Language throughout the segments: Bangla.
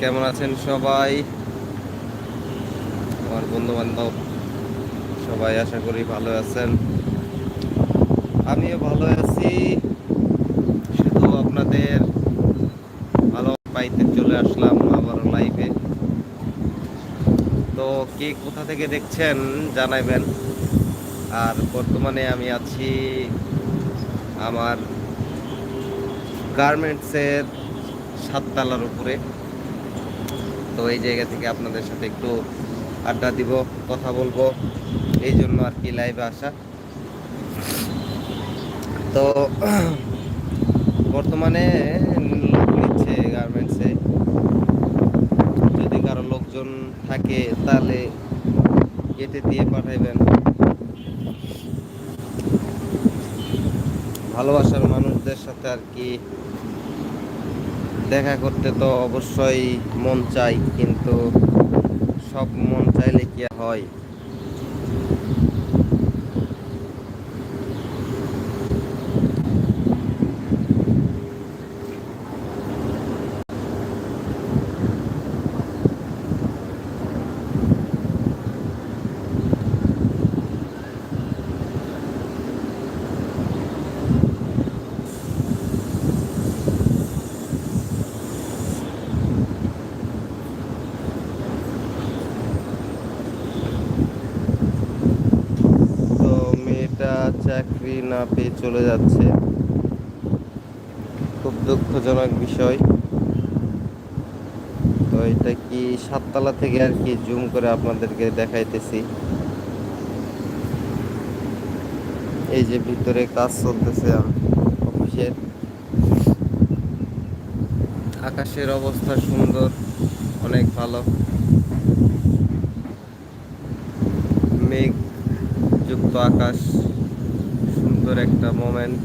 কেমন আছেন সবাই? আমার বন্ধু বান্ধব সবাই আশা করি ভালো আছেন। আমিও ভালো আছি। শুধু আপনাদের ভালো পাইতে চলে আসলাম আবার লাইভে তো কে কোথা থেকে দেখছেন জানাইবেন আর বর্তমানে আমি আছি আমার গার্মেন্টসের সাততলার উপরে। তো এই জায়গা থেকে আপনাদের সাথে একটু আড্ডা দিব, কথা বলব। এই জন্য আর কি লাইভে আসা। তো বর্তমানে লোক নিচ্ছে গার্মেন্টসে। যদি কারও লোকজন থাকে, তাহলে কেটে দিয়ে পাঠাইবেন। ভালোবাসার মানুষদের সাথে আর কি দেখা করতে তো অবশ্যই মন চাই, কিন্তু সব মন চাইলে কি হয় তো মেয়েটা চাকরি না পেয়ে চলে যাচ্ছে। খুব দুঃখজনক বিষয়। তো এটা কি সাততলা থেকে আর কি জুম করে আপনাদেরকে দেখাইতেছি। এই যে ভিতরে কাজ চলতেছে অফিসের। আকাশের অবস্থা সুন্দর, অনেক ভালো। মেঘ যুক্ত আকাশ। সুন্দর একটা মোমেন্ট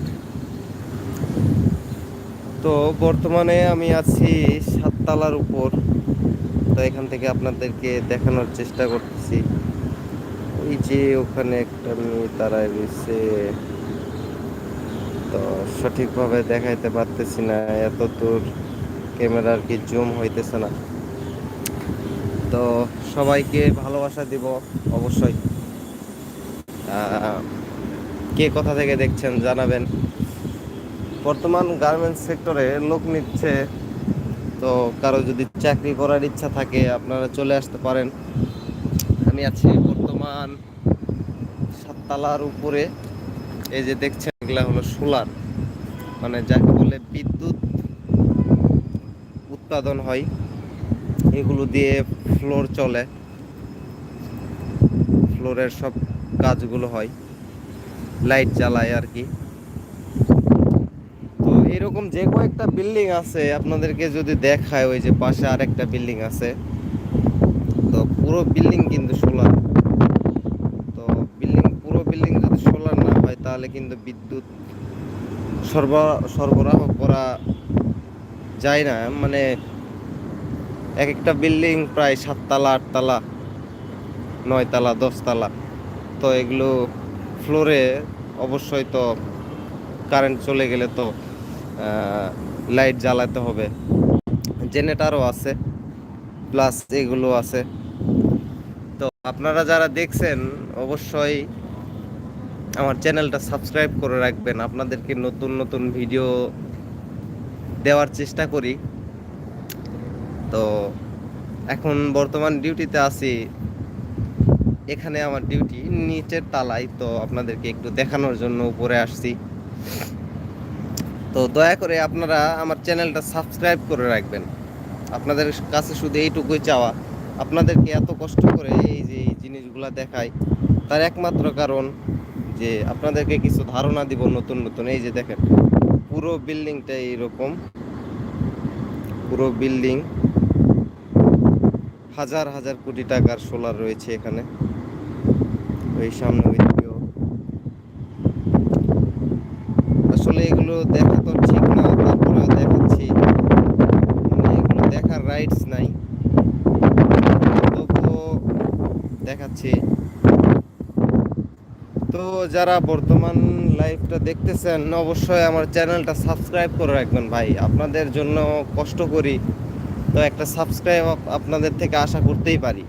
তো বর্তমানে আমি আছি সাততলার উপর। তো এখান থেকে আপনাদেরকে দেখানোর চেষ্টা করতেছি। ওই যে ওখানে একটা মেয়ে দাঁড়ায় রয়েছে। তো সঠিকভাবে দেখাইতে পারতেছি না, এত দূর ক্যামেরার কি জুম হইতেছে না। তো সবাইকে ভালোবাসা দিব, অবশ্যই। কে কোথা থেকে দেখছেন জানাবেন। বর্তমান গার্মেন্টস সেক্টরে লোক নিচ্ছে, তো কারও যদি চাকরি করার ইচ্ছা থাকে আপনারা চলে আসতে পারেন। আমি আছি বর্তমান সাততলার উপরে, এই যে দেখছেন এগুলা হলো সোলার মানে যাকে বলে বিদ্যুৎ উৎপাদন হয়, এগুলো দিয়ে ফ্লোর চলে ফ্লোরের সব কাজগুলো হয়। লাইট জ্বালায় আর কি। তো এরকম যে কয়েকটা বিল্ডিং আছে আপনাদেরকে যদি দেখায়, ওই যে পাশে আরেকটা বিল্ডিং আছে। তো পুরো বিল্ডিং কিন্তু সোলার। তো বিল্ডিং, পুরো বিল্ডিং যদি সোলার না হয়, তাহলে কিন্তু বিদ্যুৎ সরবরাহ সরবরাহ করা যায় না। মানে এক একটা বিল্ডিং প্রায় সাততলা, আটতলা, নয়তলা, দশতলা। তো এগুলো ফ্লোরে অবশ্যই তো কারেন্ট চলে গেলে তো লাইট জ্বালাতে হবে। জেনারেটারও আছে প্লাস এগুলো আছে। তো আপনারা যারা দেখছেন, অবশ্যই আমার চ্যানেলটা সাবস্ক্রাইব করে রাখবেন। আপনাদেরকে নতুন নতুন ভিডিও দেওয়ার চেষ্টা করি। তো এখন বর্তমান ডিউটিতে আছি। এখানে আমার ডিউটি নিচের তালায় তো আপনাদেরকে একটু দেখানোর জন্য উপরে আসছি। তো দয়া করে আপনারা আমার চ্যানেলটা সাবস্ক্রাইব করে রাখবেন। আপনাদের কাছে শুধু এইটুকুই চাওয়া। আপনাদেরকে এত কষ্ট করে এই যে এই জিনিসগুলো দেখাই, তার একমাত্র কারণ যে আপনাদেরকে কিছু ধারণা দিব নতুন নতুন। এই যে দেখেন, পুরো বিল্ডিংটা এইরকম। পুরো বিল্ডিং হাজার হাজার কোটি টাকার সোলার রয়েছে এখানে। ওই সামনে ওইদিকেও আসলে এগুলো দেখা তো ঠিক না, তারপরেও দেখাচ্ছি। মানে এগুলো দেখার রাইটস নাই। তবুও দেখাচ্ছি। তো যারা বর্তমান লাইভটা দেখতেছেন, অবশ্যই আমার চ্যানেলটা সাবস্ক্রাইব করে রাখবেন ভাই। আপনাদের জন্য কষ্ট করি, তো একটা সাবস্ক্রাইব আপনাদের থেকে আশা করতেই পারি।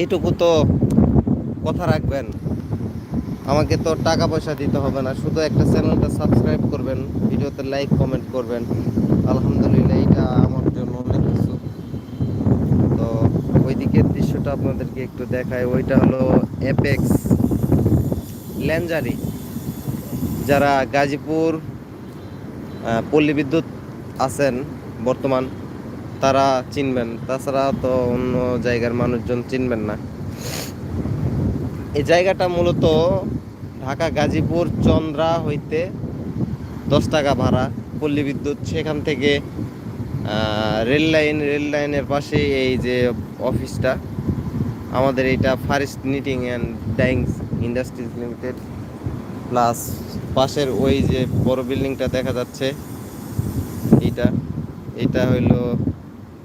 এইটুকু তো কথা রাখবেন। আমাকে তো টাকা পয়সা দিতে হবে না, শুধু একটা চ্যানেলটা সাবস্ক্রাইব করবেন, ভিডিওতে লাইক, কমেন্ট করবেন। আলহামদুলিল্লাহ এটা আমার জন্য অনেক কিছু। তো ওই দিকের দৃশ্যটা আপনাদেরকে একটু দেখায় ওইটা হলো অ্যাপেক্স ল্যাঞ্জারি যারা গাজীপুর পল্লী বিদ্যুৎ আছেন বর্তমান, তারা চিনবেন। তাছাড়া তো অন্য জায়গার মানুষজন চিনবেন না। এই জায়গাটা মূলত ঢাকা, গাজীপুর, চন্দ্রা হইতে দশ টাকা ভাড়া, পল্লী বিদ্যুৎ। সেখান থেকে রেল লাইন, রেল লাইনের পাশে এই যে অফিসটা। আমাদের এইটা far east knitting and dyeings industries limited. Plus পাশের ওই যে বড় বিল্ডিংটা দেখা যাচ্ছে, এইটা। এটা হইল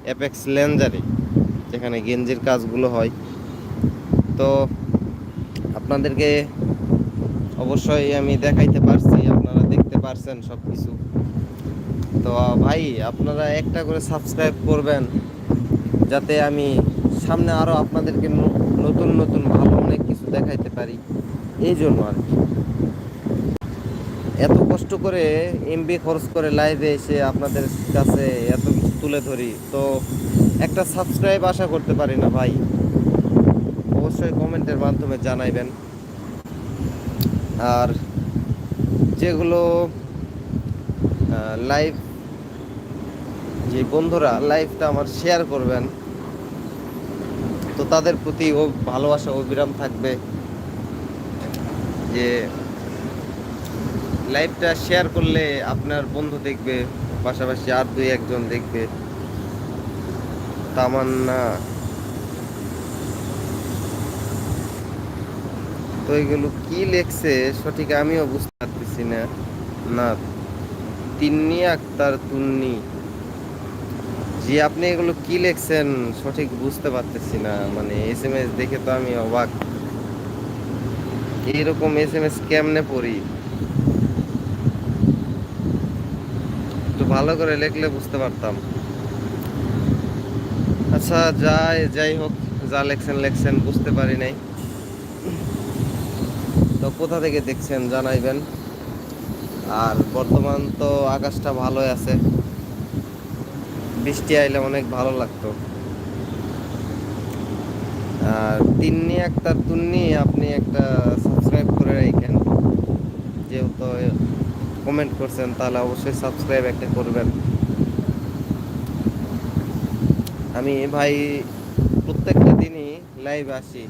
অ্যাপেক্স ল্যাঞ্জারি যেখানে গেঞ্জির কাজগুলো হয়। তো আপনাদেরকে অবশ্যই আমি দেখাইতে পারছি, আপনারা দেখতে পারছেন সব কিছু তো, ভাই, আপনারা একটা করে সাবস্ক্রাইব করবেন, যাতে আমি সামনে আরও আপনাদেরকে নতুন নতুন ভালো অনেক কিছু দেখাইতে পারি। এই জন্য আর কি। এত কষ্ট করে এমবি খরচ করে লাইভে এসে আপনাদের কাছে এত কিছু তুলে ধরি, তো একটা সাবস্ক্রাইব আশা করতে পারি না, ভাই। অবশ্যই কমেন্টের মাধ্যমে জানাইবেন। আর যেগুলো লাইভ যে বন্ধুরা লাইভটা আমার শেয়ার করবেন, তো তাদের প্রতি ও ভালোবাসা, অবিরাম থাকবে। যে লাইভটা শেয়ার করলে আপনার বন্ধু দেখবে, পাশাপাশি আর দুই একজন দেখবে। তামান্না। তো এগুলো কি লেখছে সঠিক আমিও বুঝতে পারতেছি না। না, তিন্নি আক্তার তুন্নি। জি, আপনি এগুলো কি লেখছেন সঠিক বুঝতে পারতেছি না মানে এস এম এস দেখে তো আমি অবাক। এইরকম এস এম এস কেমনে পড়ি? একটু ভালো করে লেখলে বুঝতে পারতাম। আচ্ছা যাই যাই হোক, যা লেখছেন লেখছেন, বুঝতে পারি নাই। তো কোথা থেকে দেখছেন জানাইবেন। আর বর্তমান তো আকাশটা ভালোই আছে। বৃষ্টি আইলে অনেক ভালো লাগতো। আর তিন্নি একটা তুন্নি, আপনি একটা সাবস্ক্রাইব করে রাখেন যেহেতু কমেন্ট করছেন, তাহলে অবশ্যই সাবস্ক্রাইব একটা করবেন। আমি ভাই প্রত্যেকটা দিনই লাইভ আসি।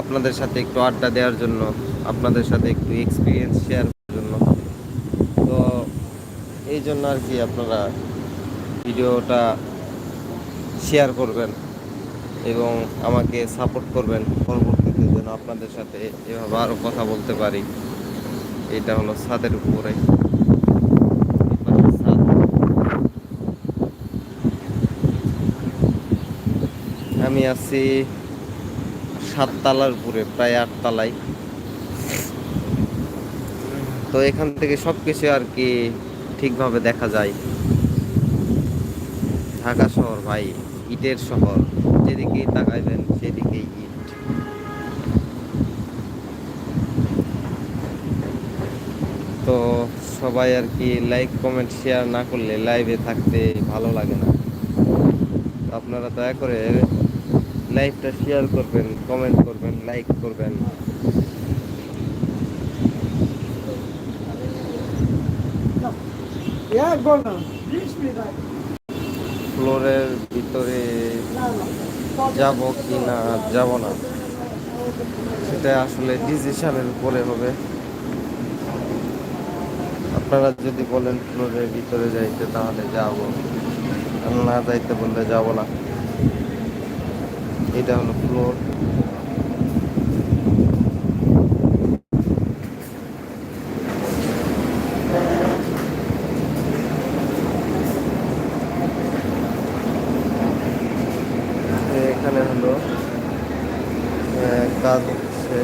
আপনাদের সাথে একটু আড্ডা দেওয়ার জন্য, আপনাদের সাথে একটু এক্সপিরিয়েন্স শেয়ার করার জন্য। তো এই জন্য আর কি আপনারা ভিডিওটা শেয়ার করবেন এবং আমাকে সাপোর্ট করবেন। পরবর্তীতে যেন আপনাদের সাথে এভাবে আরও কথা বলতে পারি। এটা হলো ছাদের উপরে। আমি আছি সাততলার উপরে প্রায় আট আটতলায়। তো এখান থেকে সব কিছু আর কি ঠিকভাবে দেখা যায়। ঢাকা শহর ভাই, ইটের শহর। যেদিকেই তাকাইবেন, সেদিকেই ইট। তো সবাই আর কি লাইক কমেন্ট শেয়ার না করলে লাইভে থাকতে ভালো লাগে না। আপনারা দয়া করে লাইভটা শেয়ার করবেন কমেন্ট করবেন লাইক করবেন. ফ্লোরের ভিতরে যাব কি না যাব না। সেটা আসলে ডিসিশনের উপরে হবে। আপনারা যদি বলেন ফ্লোরের ভিতরে যাইতে তাহলে যাব। না যাইতে বললে যাব না। এটা হলো ফ্লোর এখানে হলো আহ, কাজ হচ্ছে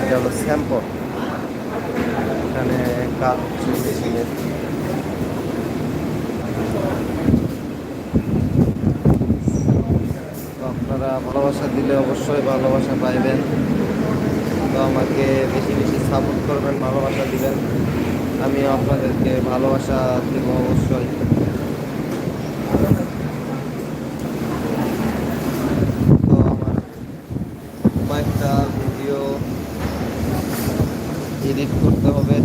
এটা হলো স্যাম্পল ভালোবাসা দিলে অবশ্যই ভালোবাসা পাইবেন। তো আমাকে বেশি বেশি সাপোর্ট করবেন, ভালোবাসা দিবেন। আমিও আপনাদেরকে ভালোবাসা দিব অবশ্যই। তো আমার কয়েকটা ভিডিও এডিট করতে হবে।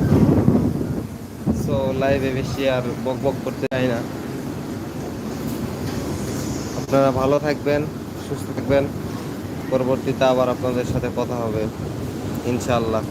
সো লাইভে বেশি আর বক বক করতে চাই না। আপনারা ভালো থাকবেন। সুস্থ থাকবেন। পরবর্তীতে আবার আপনাদের সাথে কথা হবে। ইনশাআল্লাহ।